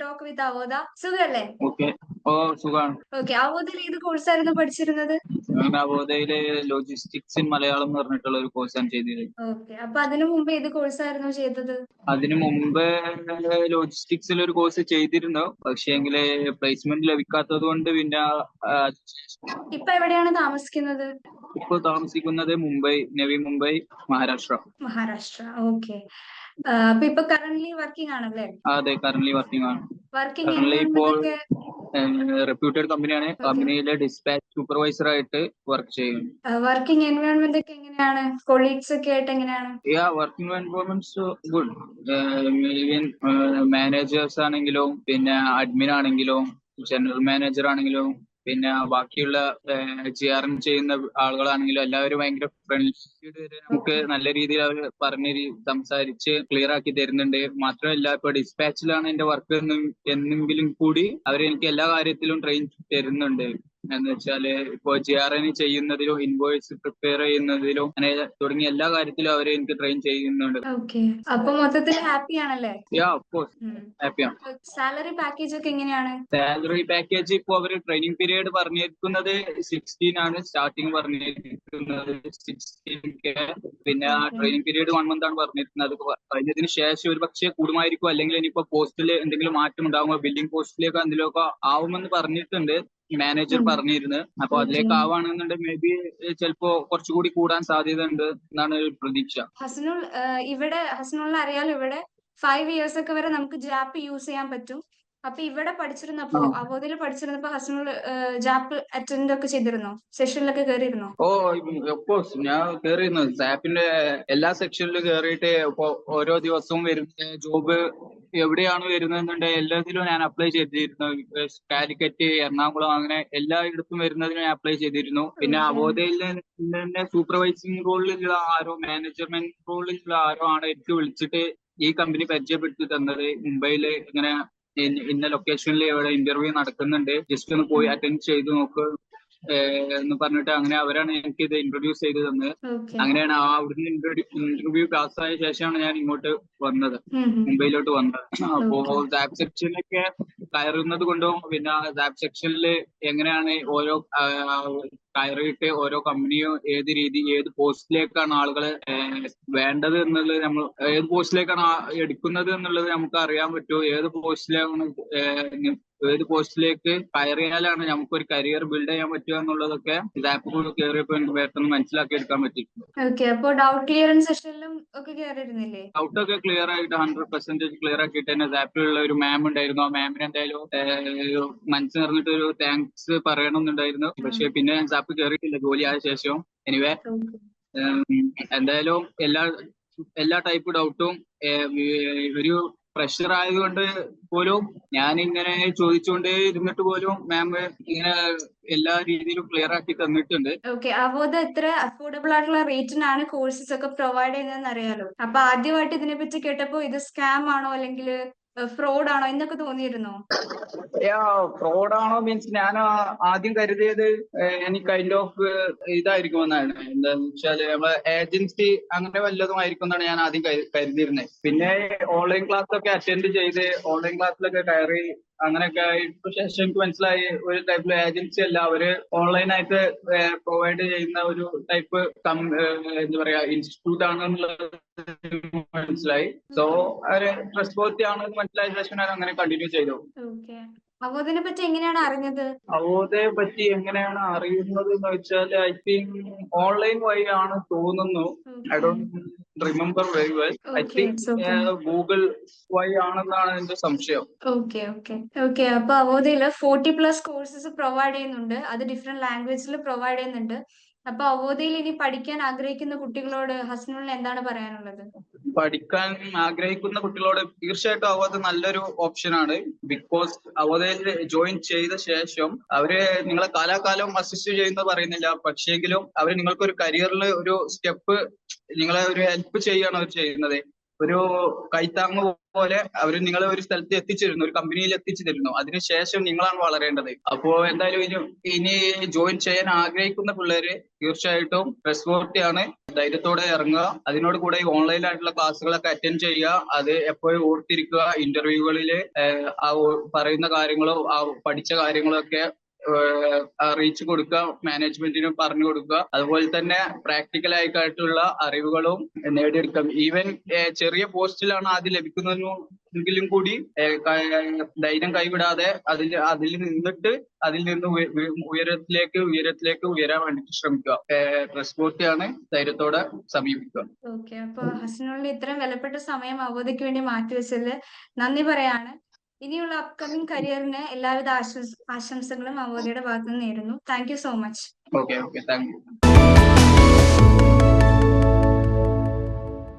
Talk with അവോദ സുഖല്ലേ? Okay ഓ സുഖാണ്. Okay അവോദയിൽ ഏത് കോഴ്സായിരുന്നു പഠിച്ചിരുന്നത്? ഞാൻ നവോദയയിലെ ലോജിസ്റ്റിക്സ് ഇൻ മലയാളം എന്ന് പറഞ്ഞിട്ടുള്ള ഒരു കോഴ്സാണ് ചെയ്തത് ഓക്കെ അപ്പൊ അതിനു മുമ്പ് ഏത് കോഴ്സായിരുന്നു ചെയ്തത്? അതിനു മുമ്പ് ലോജിസ്റ്റിക്സിൽ ഒരു കോഴ്സ് ചെയ്തിരുന്നു. പക്ഷേങ്കിൽ പ്ലേസ്മെന്റ് ലഭിക്കാത്തത് കൊണ്ട് പിന്നെ ആ, ഇപ്പൊ എവിടെയാണ് താമസിക്കുന്നത്? ഇപ്പൊ താമസിക്കുന്നത് മുംബൈ നവി മുംബൈ മഹാരാഷ്ട്ര. മഹാരാഷ്ട്ര. ഓക്കെ അപ്പൊ ഇപ്പൊ കറന്റ് വർക്കിംഗ് ആണല്ലേ? അതെ കറന്റ് വർക്കിംഗ് ആണ്. വർക്കിംഗ് ഇപ്പോൾ റെപ്യൂട്ടഡ് കമ്പനിയാണ് കമ്പനിയിലെ ഡിസ്പാച്ച് സൂപ്പർവൈസർ ആയിട്ട് വർക്ക് ചെയ്യുന്നു. വർക്കിംഗ് എൻവയോൺമെന്റ് ഒക്കെ എങ്ങനെയാണ്? കൊളീഗ്സ് ഒക്കെ ആയിട്ട് എങ്ങനെയാണ്? Yeah working environments good even managers ആണെങ്കിലും പിന്നെ അഡ്മിൻ ആണെങ്കിലും ജനറൽ മാനേജർ ആണെങ്കിലും പിന്നെ ബാക്കിയുള്ള ജി ആർ എം ചെയ്യുന്ന ആളുകളാണെങ്കിലും എല്ലാവരും ഭയങ്കര ഫ്രണ്ട്ലി നമുക്ക് നല്ല രീതിയിൽ അവർ പറഞ്ഞ് സംസാരിച്ച് ക്ലിയർ ആക്കി തരുന്നുണ്ട്. മാത്രമല്ല ഇപ്പൊ ഡിസ്പാച്ചിലാണ് എന്റെ വർക്ക് എന്നെങ്കിലും കൂടി അവർ എനിക്ക് എല്ലാ കാര്യത്തിലും ട്രെയിൻ തരുന്നുണ്ട്. എന്ന് വെച്ചാൽ ഇപ്പോ ജി ആർ എൻ ചെയ്യുന്നതിലും ഇൻവോയ്സ് പ്രിപ്പയർ ചെയ്യുന്നതിലും അങ്ങനെ തുടങ്ങിയ എല്ലാ കാര്യത്തിലും അവർ എനിക്ക് ട്രെയിൻ ചെയ്യുന്നുണ്ട്. അപ്പൊ മൊത്തത്തിൽ ഹാപ്പി ആണല്ലേ? യാ ഹാപ്പിയാണ് സാലറി പാക്കേജ് ഒക്കെ എങ്ങനെയാണ്? സാലറി പാക്കേജ് ഇപ്പൊ അവർ ട്രെയിനിങ് പീരീഡ് പറഞ്ഞിരിക്കുന്നത് സിക്സ്റ്റീൻ ആണ്. സ്റ്റാർട്ടിങ് പറഞ്ഞിരിക്കുന്നത് സിക്സ്റ്റീൻ കെ പിന്നെ ട്രെയിനിങ് പീരീഡ് വൺ മന്ത് ആണ് പറഞ്ഞിരിക്കുന്നത്. അത് കഴിഞ്ഞതിന് ശേഷം ഒരു പക്ഷേ കൂടുമായിരിക്കും. അല്ലെങ്കിൽ ഇനിയിപ്പോ പോസ്റ്റിൽ എന്തെങ്കിലും മാറ്റം ഉണ്ടാകുമോ ബില്ലിംഗ് പോസ്റ്റിലേക്കോ എന്തെങ്കിലുമൊക്കെ ആവുമെന്ന് പറഞ്ഞിട്ടുണ്ട്. മാനേജർ. പറഞ്ഞിരുന്നു. അപ്പൊ അതിലേക്ക്. ആവാണെന്നുണ്ടെങ്കിൽ മേ ബി ചിലപ്പോ കുറച്ചുകൂടി കൂടാൻ സാധ്യത ഉണ്ട് എന്നാണ് പ്രതീക്ഷ. ഹസനുൾ ഇവിടെ ഹസനുളിനെ അറിയാലോ ഇവിടെ ഫൈവ് ഇയേഴ്സ് ഒക്കെ വരെ നമുക്ക് ജാപ്പ് യൂസ് ചെയ്യാൻ പറ്റും. അപ്പൊ ഇവിടെ പഠിച്ചിരുന്നപ്പോ. അവോദിൽ പഠിച്ചിരുന്നപ്പോ ഹസനുൾ ജാപ്പ് അറ്റൻഡ് ഒക്കെ ചെയ്തിരുന്നോ? സെഷനിലൊക്കെ കയറിയിരുന്നോ ഓ കോഴ്സ് ഞാൻ കേറിയിരുന്നു. ജാപ്പിന്റെ എല്ലാ സെക്ഷനിലും കേറിയിട്ട് ഓരോ ദിവസവും വരുന്ന ജോബ് എവിടെയാണ് വരുന്നതെന്നുണ്ടെങ്കിൽ എല്ലാത്തിലും ഞാൻ അപ്ലൈ ചെയ്തിരുന്നു. കാലിക്കറ്റ് എറണാകുളം അങ്ങനെ എല്ലായിടത്തും വരുന്നതിനും ഞാൻ അപ്ലൈ ചെയ്തിരുന്നു. പിന്നെ. അവോധയിൽ തന്നെ സൂപ്പർവൈസിംഗ് റോളിലുള്ള ആരോ മാനേജ്മെന്റ് റോളിലുള്ള ആരോ ആണ് എനിക്ക് വിളിച്ചിട്ട് ഈ കമ്പനി പരിചയപ്പെടുത്തി തന്നത്. മുംബൈയിൽ ഇങ്ങനെ ഇന്ന- ലൊക്കേഷനിൽ ഇവിടെ ഇന്റർവ്യൂ നടക്കുന്നുണ്ട്. ജസ്റ്റ് ഒന്ന് പോയി അറ്റൻഡ് ചെയ്ത് നോക്ക്. എന്ന് പറഞ്ഞിട്ട് അങ്ങനെ അവരാണ് എനിക്ക് ഇത് ഇൻട്രൊഡ്യൂസ് ചെയ്ത് തന്നത് അങ്ങനെയാണ് ആ അവിടുന്ന് ഇന്റർവ്യൂ പാസ് ആയ ശേഷമാണ് ഞാൻ ഇങ്ങോട്ട് വന്നത്. മുംബൈയിലോട്ട് വന്നത്. അപ്പോ ലാബ് സെക്ഷനിലൊക്കെ കയറുന്നത് കൊണ്ടും പിന്നെ ലാബ് സെക്ഷനിൽ എങ്ങനെയാണ് ഓരോ കയറിയിട്ട് ഓരോ കമ്പനിയും ഏത് രീതി ഏത് പോസ്റ്റിലേക്കാണ് ആളുകളെ വേണ്ടത് എന്നുള്ളത് നമ്മൾ ഏത് പോസ്റ്റിലേക്കാണ് എടുക്കുന്നത് എന്നുള്ളത് നമുക്ക് അറിയാൻ പറ്റുമോ ഏത് പോസ്റ്റിലാണ് ഏത് പോസ്റ്റിലേക്ക് കയറിയാലാണ് നമുക്ക് ഒരു കരിയർ ബിൽഡ് ചെയ്യാൻ പറ്റുക എന്നുള്ളതൊക്കെ ഇത് ആപ്പ് കൂടെ കയറിയപ്പോൾ എനിക്ക് പെട്ടെന്ന് മനസ്സിലാക്കി എടുക്കാൻ പറ്റിയിട്ടുണ്ട്. ഓക്കെ ഡൗട്ട് ക്ലിയറൻസ് സെഷനിലും ഒക്കെ കയറിയിരുന്നില്ലേ ഒക്കെ ക്ലിയർ ആയിട്ട് ഹൺഡ്രഡ് പെർസെന്റേജ് ക്ലിയർ ആക്കിയിട്ട് തന്നെ ആപ്പിലുള്ള ഒരു മാം ഉണ്ടായിരുന്നു. ആ മാമിന് എന്തായാലും മനസ്സ് നിറഞ്ഞിട്ട് ഒരു താങ്ക്സ് പറയണമെന്നുണ്ടായിരുന്നു പക്ഷെ പിന്നെ സാപ്പ് കയറിയിട്ടില്ല ജോലി ആയ ശേഷം എനിവേ എന്തായാലും എല്ലാ എല്ലാ ടൈപ്പ് ഡൗട്ടും ഒരു പ്രഷർ ആയതുകൊണ്ട് പോലും ഞാൻ ഇങ്ങനെ ചോദിച്ചുകൊണ്ടേ ഇരുന്നിട്ട് പോലും മാം ഇങ്ങനെ എല്ലാ രീതിയിലും ക്ലിയർ ആക്കി തന്നിട്ടുണ്ട്. ഓക്കെ അവോദ എത്ര അഫോർഡബിൾ ആയിട്ടുള്ള റേറ്റിനാണ് കോഴ്സസ് ഒക്കെ പ്രൊവൈഡ് ചെയ്യുന്നതെന്ന് അറിയാലോ. അപ്പൊ ആദ്യമായിട്ട് ഇതിനെ പറ്റി കേട്ടപ്പോ ഇത് സ്കാം ആണോ അല്ലെങ്കിൽ ഫ്രോഡ് ആണോ എന്നൊക്കെ തോന്നിയിരുന്നോ? ഫ്രോഡ് ആണോ മീൻസ് ഞാൻ ആദ്യം കരുതിയത് എനിക്ക് കൈൻഡ് ഓഫ് ഇതായിരിക്കും എന്നാണ്. എന്താന്ന് വെച്ചാൽ നമ്മളെ ഏജൻസി അങ്ങനെ വല്ലതും ആയിരിക്കും എന്നാണ് ഞാൻ ആദ്യം കരുതിയിരുന്നത് പിന്നെ ഓൺലൈൻ ക്ലാസ് ഒക്കെ അറ്റൻഡ് ചെയ്ത് ഓൺലൈൻ ക്ലാസ്സിലൊക്കെ കയറി അങ്ങനെയൊക്കെ ആയിട്ട് ശേഷം എനിക്ക് മനസ്സിലായി ഒരു ടൈപ്പിലെ ഏജൻസി അല്ല. അവർ ഓൺലൈൻ ആയിട്ട് പ്രൊവൈഡ് ചെയ്യുന്ന ഒരു ടൈപ്പ് എന്താ പറയാ ഇൻസ്റ്റിറ്റ്യൂട്ട് ആണെന്നുള്ളത് മനസ്സിലായി. സോ അവർ ട്രസ്റ്റ് ബോത്തി ആണെന്ന് മനസ്സിലായ ശേഷം ഞാൻ അങ്ങനെ കണ്ടിന്യൂ ചെയ്തു. അവോദിനെ പറ്റി എങ്ങനെയാണ് അറിഞ്ഞത്? അവോധയെ പറ്റി എങ്ങനെയാണ് അറിയുന്നത് എന്ന് വെച്ചാൽ ഐ തിങ്ക് ഓൺലൈൻ വഴി ആണ് തോന്നുന്നു I don't remember very well I think. Google വഴി ആണെന്നാണ് എന്റെ സംശയം. ഓക്കെ ഓക്കെ ഓക്കെ അപ്പൊ അവോദയിൽ ഫോർട്ടി പ്ലസ് കോഴ്സസ് പ്രൊവൈഡ് ചെയ്യുന്നുണ്ട്. അത് ഡിഫറെന്റ് ലാംഗ്വേജിൽ പ്രൊവൈഡ് ചെയ്യുന്നുണ്ട്. അപ്പൊ അവബോധയിൽ ഇനി പഠിക്കാൻ ആഗ്രഹിക്കുന്ന കുട്ടികളോട് ഹസ്നുളിന് എന്താണ് പറയാനുള്ളത്? പഠിക്കാൻ ആഗ്രഹിക്കുന്ന കുട്ടികളോട് തീർച്ചയായിട്ടും അവബോധ നല്ലൊരു ഓപ്ഷൻ ആണ്. ബിക്കോസ് അവബോധയിൽ ജോയിൻ ചെയ്ത ശേഷം അവർ നിങ്ങളെ കാലാകാലം അസിസ്റ്റ് ചെയ്യുന്ന പറയുന്നില്ല. പക്ഷേങ്കിലും അവർ നിങ്ങൾക്ക് ഒരു കരിയറിൽ ഒരു സ്റ്റെപ്പ് നിങ്ങളെ ഒരു ഹെൽപ്പ് ചെയ്യാണ് അവർ ചെയ്യുന്നത്. ഒരു കൈത്താങ്ങ് പോലെ അവർ നിങ്ങളെ ഒരു സ്ഥലത്ത് എത്തിച്ചിരുന്നു ഒരു കമ്പനിയിൽ എത്തിച്ചു തരുന്നു അതിനുശേഷം നിങ്ങളാണ് വളരേണ്ടത്. അപ്പോ എന്തായാലും ഇനി ഇനി ജോയിൻ ചെയ്യാൻ ആഗ്രഹിക്കുന്ന പിള്ളേര് തീർച്ചയായിട്ടും റെസ്പോർട്ടിയാണ് ധൈര്യത്തോടെ ഇറങ്ങുക. അതിനോട് കൂടെ ഈ ഓൺലൈൻ ആയിട്ടുള്ള ക്ലാസ്സുകളൊക്കെ അറ്റൻഡ് ചെയ്യുക. അത് എപ്പോഴും ഓർത്തിരിക്കുക. ഇന്റർവ്യൂകളിൽ ആ പറയുന്ന കാര്യങ്ങളും ആ പഠിച്ച കാര്യങ്ങളോ ഒക്കെ അറിയിച്ചു കൊടുക്കുക മാനേജ്മെന്റിനും പറഞ്ഞു കൊടുക്കുക. അതുപോലെ തന്നെ പ്രാക്ടിക്കൽ ആയിട്ടുള്ള അറിവുകളും നേടിയെടുക്കാം. ഈവൻ ചെറിയ പോസ്റ്റിലാണ് ആദ്യം ലഭിക്കുന്നതെങ്കിലും കൂടി ധൈര്യം കൈവിടാതെ അതിൽ അതിൽ നിന്നിട്ട് അതിൽ നിന്ന് ഉയ- ഉയ- ഉയരത്തിലേക്ക് ഉയരത്തിലേക്ക് ഉയരാൻ വേണ്ടിയിട്ട് ശ്രമിക്കുക. ട്രസ്പോർട്ടിയാണ് ധൈര്യത്തോടെ സമീപിക്കുക. ഓക്കെ അപ്പൊ ഹസനുള്ള ഇത്രയും വിലപ്പെട്ട സമയം അവധിക്ക് വേണ്ടി മാറ്റിവെച്ചതിൽ നന്ദി പറയാണ്. ഇനിയുള്ള അപ്കമിംഗ് കരിയറിന് എല്ലാവിധ ആശംസകളും അവധിയുടെ ഭാഗത്തുനിന്ന് നേരുന്നു. Thank you so much okay okay thank you